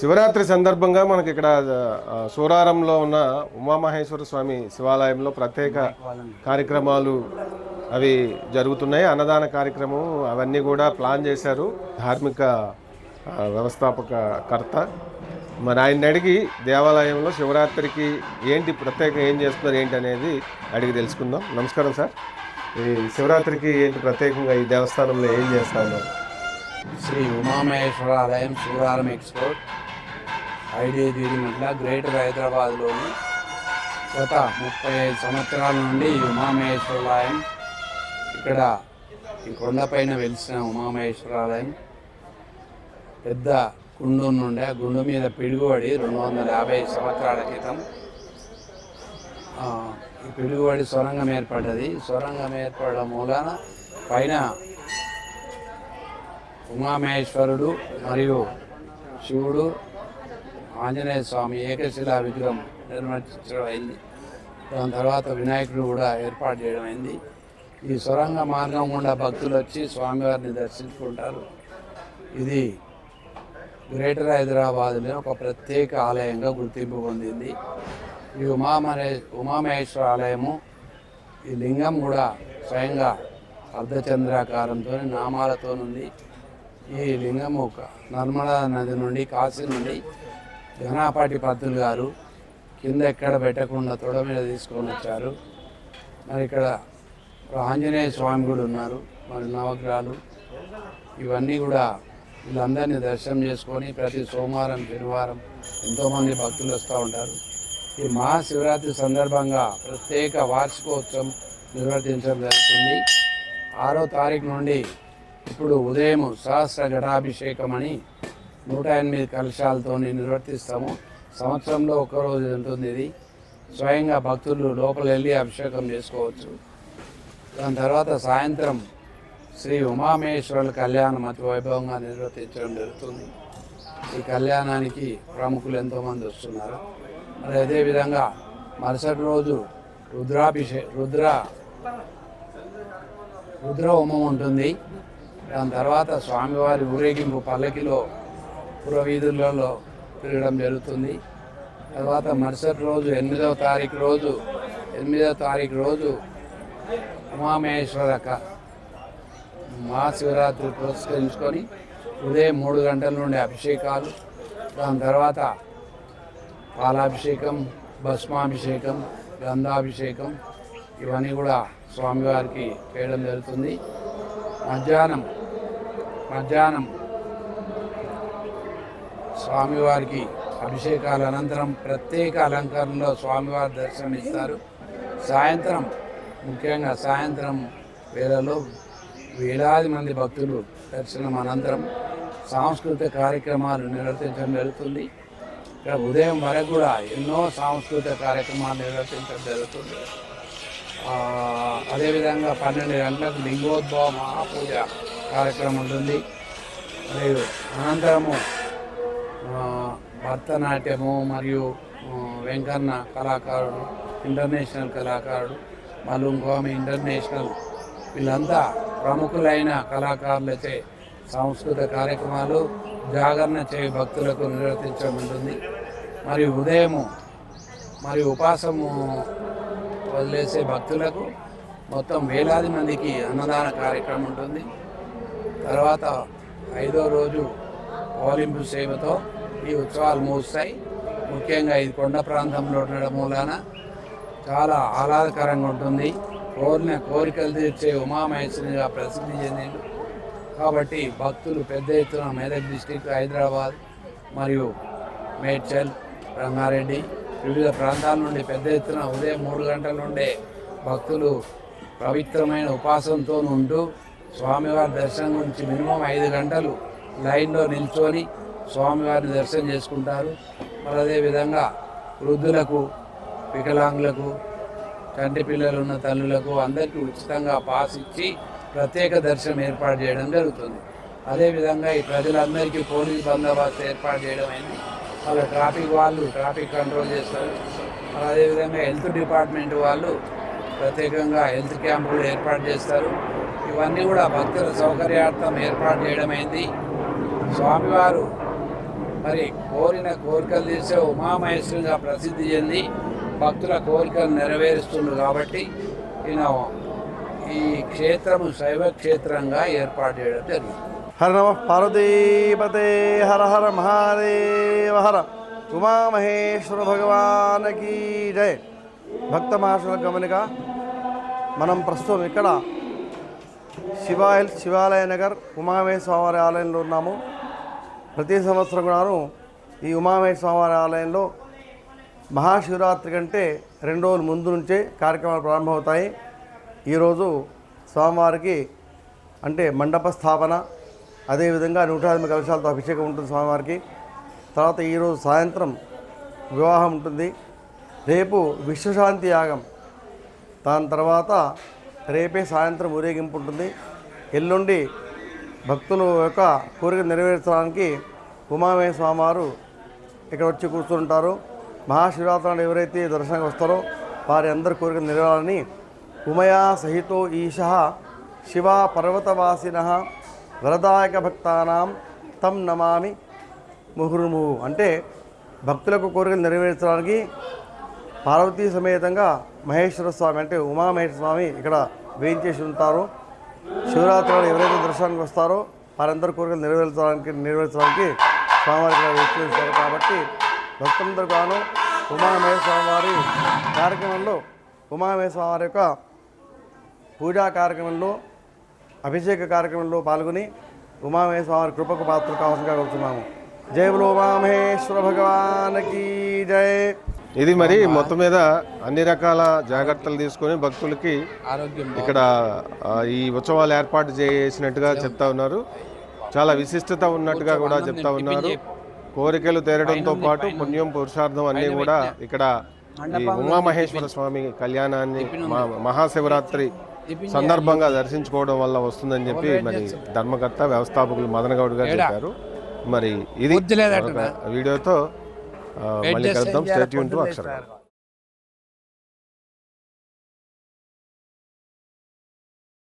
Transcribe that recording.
శివరాత్రి సందర్భంగా మనకి ఇక్కడ సూరారంలో ఉన్న ఉమామహేశ్వర స్వామి శివాలయంలో ప్రత్యేక కార్యక్రమాలు అవి జరుగుతున్నాయి. అన్నదాన కార్యక్రమం అవన్నీ కూడా ప్లాన్ చేశారు ధార్మిక వ్యవస్థాపక కర్త. మరి ఆయన అడిగి దేవాలయంలో శివరాత్రికి ఏంటి ప్రత్యేకం ఏం చేస్తున్నారు ఏంటి అనేది అడిగి తెలుసుకుందాం. నమస్కారం సార్. ఈ శివరాత్రికి ఏంటి ప్రత్యేకంగా ఈ దేవస్థానంలో ఏం చేస్తా ఉన్నారు? శ్రీ ఉమామహేశ్వరాలయం సూరారం ఎక్స్పోర్ట్. ఐడియా తీరిమట్ల గ్రేటర్ హైదరాబాద్లోని గత ముప్పై ఐదు సంవత్సరాల నుండి ఈ ఉమామహేశ్వరాలయం ఇక్కడ ఈ కొండపైన వెలిసిన ఉమామహేశ్వరాలయం పెద్ద గుండు నుండి ఆ గుండు మీద పిడుగుబడి రెండు వందల యాభై సంవత్సరాల క్రితం ఈ పిడుగుబడి సొరంగం ఏర్పడ్డది. సొరంగం ఏర్పడడం మూలాన పైన ఉమామహేశ్వరుడు మరియు శివుడు ఆంజనేయ స్వామి ఏకశిలా విగ్రహం నిర్మించడం అయింది. దాని తర్వాత వినాయకుడు కూడా ఏర్పాటు చేయడం అయింది. ఈ సొరంగ మార్గం గుండా భక్తులు వచ్చి స్వామివారిని దర్శించుకుంటారు. ఇది గ్రేటర్ హైదరాబాద్లో ఒక ప్రత్యేక ఆలయంగా గుర్తింపు పొందింది. ఈ ఉమామహే ఉమామహేశ్వర ఆలయము ఈ లింగం కూడా స్వయంగా అర్ధచంద్రాకారంతో నామాలతోనుంది. ఈ లింగము ఒక నర్మదా నది నుండి కాశీ నుండి ఘనాపాటి పద్దులు గారు కింద ఎక్కడ పెట్టకుండా తొడ మీద తీసుకొని వచ్చారు. మరి ఇక్కడ ఆంజనేయ స్వామి కూడా ఉన్నారు మరి నవగ్రహాలు. ఇవన్నీ కూడా వీళ్ళందరినీ దర్శనం చేసుకొని ప్రతి సోమవారం శనివారం ఎంతోమంది భక్తులు వస్తూ ఉంటారు. ఈ మహాశివరాత్రి సందర్భంగా ప్రత్యేక వార్షికోత్సవం నిర్వర్తించడం జరుగుతుంది. ఆరో తారీఖు నుండి ఇప్పుడు ఉదయం సహస్ర ఘటాభిషేకం అని నూట ఎనిమిది కలశాలతో నిర్వర్తిస్తాము. సంవత్సరంలో ఒక్కరోజు ఉంటుంది ఇది. స్వయంగా భక్తులు లోపల వెళ్ళి అభిషేకం చేసుకోవచ్చు. దాని తర్వాత సాయంత్రం శ్రీ ఉమామహేశ్వరుల కళ్యాణం అతి వైభవంగా నిర్వర్తించడం జరుగుతుంది. ఈ కళ్యాణానికి ప్రముఖులు ఎంతోమంది వస్తున్నారు. మరి అదేవిధంగా మరుసటి రోజు రుద్రాభిషే రుద్ర రుద్ర హోమం ఉంటుంది. దాని తర్వాత స్వామివారి ఊరేగింపు పల్లకిలో పురవీధులలో తిరగడం జరుగుతుంది. తర్వాత మరుసటి రోజు ఎనిమిదవ తారీఖు రోజు ఎనిమిదవ తారీఖు రోజు ఉమామహేశ్వర మహాశివరాత్రి పురస్కరించుకొని ఉదయం మూడు గంటల నుండి అభిషేకాలు దాని తర్వాత పాలాభిషేకం భస్మాభిషేకం గంధాభిషేకం ఇవన్నీ కూడా స్వామివారికి చేయడం జరుగుతుంది. మధ్యాహ్నం మధ్యాహ్నం స్వామివారికి అభిషేకాల అనంతరం ప్రత్యేక అలంకరణలో స్వామివారి దర్శనం ఇస్తారు సాయంత్రం ముఖ్యంగా సాయంత్రం వేళలో వేలాది మంది భక్తులు దర్శనం అనంతరం సాంస్కృతిక కార్యక్రమాలు నిర్వర్తించడం జరుగుతుంది. ఇక్కడ ఉదయం వరకు కూడా ఎన్నో సాంస్కృతిక కార్యక్రమాలు నిర్వర్తించడం జరుగుతుంది. అదేవిధంగా పన్నెండు గంటలకు లింగోద్భవ మహాపూజ కార్యక్రమం ఉంటుంది. మరియు అనంతరము భరతనాట్యము మరియు వెంకన్న కళాకారుడు ఇంటర్నేషనల్ కళాకారుడు మలుంగోమి ఇంటర్నేషనల్ వీళ్ళంతా ప్రముఖులైన కళాకారులచే సాంస్కృతిక కార్యక్రమాలు జాగరణ చేయ భక్తులకు నిర్వర్తించడం ఉంటుంది మరియు ఉదయము మరియు ఉపాసము వదిలేసే భక్తులకు మొత్తం వేలాది మందికి అన్నదాన కార్యక్రమం ఉంటుంది. తర్వాత ఐదో రోజు ఓలింపు సేవతో ఈ ఉత్సవాలు ముగుస్తాయి. ముఖ్యంగా ఇది కొండ ప్రాంతంలో ఉండడం మూలాన చాలా ఆహ్లాదకరంగా ఉంటుంది. కోరిన కోరికలు తీర్చే ఉమామహేశ్వరిగా ప్రసిద్ధి చెందిండు కాబట్టి భక్తులు పెద్ద ఎత్తున మెదక్ డిస్టిక్ హైదరాబాద్ మరియు మేడ్చల్ రంగారెడ్డి వివిధ ప్రాంతాల నుండి పెద్ద ఎత్తున ఉదయం మూడు గంటల నుండే భక్తులు పవిత్రమైన ఉపాసంతో ఉంటూ స్వామివారి దర్శనం గురించి మినిమం ఐదు గంటలు లైన్లో నిల్చొని స్వామివారిని దర్శనం చేసుకుంటారు. మరి అదేవిధంగా వృద్ధులకు వికలాంగులకు చంటి పిల్లలు ఉన్న తల్లులకు అందరికీ ఉచితంగా పాస్ ఇచ్చి ప్రత్యేక దర్శనం ఏర్పాటు చేయడం జరుగుతుంది. అదేవిధంగా ఈ ప్రజలందరికీ పోలీస్ బందోబస్తు ఏర్పాటు చేయడం అయింది. వాళ్ళ ట్రాఫిక్ వాళ్ళు ట్రాఫిక్ కంట్రోల్ చేస్తారు. మరి అదేవిధంగా హెల్త్ డిపార్ట్మెంట్ వాళ్ళు ప్రత్యేకంగా హెల్త్ క్యాంపులు ఏర్పాటు చేస్తారు. ఇవన్నీ కూడా భక్తుల సౌకర్యార్థం ఏర్పాటు చేయడమైంది స్వామివారు మరి కోరిన కోరికలు తీసే ఉమామహేశ్వరుగా ప్రసిద్ధి చెంది భక్తుల కోరికలు నెరవేరుస్తున్నారు కాబట్టి ఈయన ఈ క్షేత్రము శైవ క్షేత్రంగా ఏర్పాటు చేయడం జరిగింది. హర నమ పార్వతీపతే హర హర మహాదేవ హర ఉమామహేశ్వర భగవానకి జయ భక్త మహాశుల గమనిక మనం ప్రస్తుతం ఇక్కడ శివాయ శివాలయ నగర్ ఉమామహేశ్వర స్వామివారి ఆలయంలో ఉన్నాము. ప్రతి సంవత్సరం కూడాను ఈ ఉమామహేశ్వర స్వామివారి ఆలయంలో మహాశివరాత్రి కంటే రెండు రోజుల ముందు నుంచే కార్యక్రమాలు ప్రారంభమవుతాయి. ఈరోజు స్వామివారికి అంటే మండప స్థాపన అదేవిధంగా నూట కలశాలతో అభిషేకం ఉంటుంది స్వామివారికి. తర్వాత ఈరోజు సాయంత్రం వివాహం ఉంటుంది. రేపు విశ్వశాంతి యాగం. దాని తర్వాత రేపే సాయంత్రం ఊరేగింపు ఉంటుంది. ఎల్లుండి భక్తుల యొక్క కోరిక నెరవేర్చడానికి ఉమామయ స్వామివారు ఇక్కడ వచ్చి కూర్చుంటారు. మహాశివరాత్రి నాడు ఎవరైతే దర్శనానికి వస్తారో వారి అందరి కోరిక నెరవేరాలని ఉమయా సహితో ఈశ శివ పర్వతవాసిన వరదాయక భక్తానాం తం నమామి ముహుర్ముహు. అంటే భక్తులకు కోరికలు నెరవేర్చడానికి పార్వతీ సమేతంగా మహేశ్వర స్వామి అంటే ఉమామహేశ్వర స్వామి ఇక్కడ వేయించేసి ఉంటారు. శివరాత్రి ఎవరైతే దర్శనానికి వస్తారో వారందరి కోరికలు నెరవేర్చడానికి నెరవేర్చడానికి స్వామివారి ఇక్కడ కాబట్టి భక్తులందరూ గాను ఉమామహేశ్వర స్వామివారి కార్యక్రమంలో ఉమామహేశ్వర స్వామివారి యొక్క పూజా కార్యక్రమంలో అభిషేక కార్యక్రమంలో పాల్గొని ఉమామహేశ్వర స్వామి కృపకు పాత్ర కావాల్సిందిగా కోరుతున్నాము జయ ఉమామహేశ్వర భగవానకి జయ ఇది మరి మొత్తం మీద అన్ని రకాల జాగ్రత్తలు తీసుకొని భక్తులకి ఆరోగ్యం ఇక్కడ ఈ ఉత్సవాలు ఏర్పాటు చేసినట్టుగా చెప్తా ఉన్నారు. చాలా విశిష్టత ఉన్నట్టుగా కూడా చెప్తా ఉన్నారు. కోరికలు తీరడంతో పాటు పుణ్యం పురుషార్థం అన్నీ కూడా ఇక్కడ ఈ ఉమామహేశ్వర స్వామి కళ్యాణాన్ని మహాశివరాత్రి సందర్భంగా దర్శించుకోవడం వల్ల వస్తుందని చెప్పి మరి ధర్మకర్త వ్యవస్థాపకులు మదన్ గౌడ్ గారు చెప్పారు. మరి ఇది వీడియోతో మళ్ళీ కలుద్దాం. State Yoon to Akshara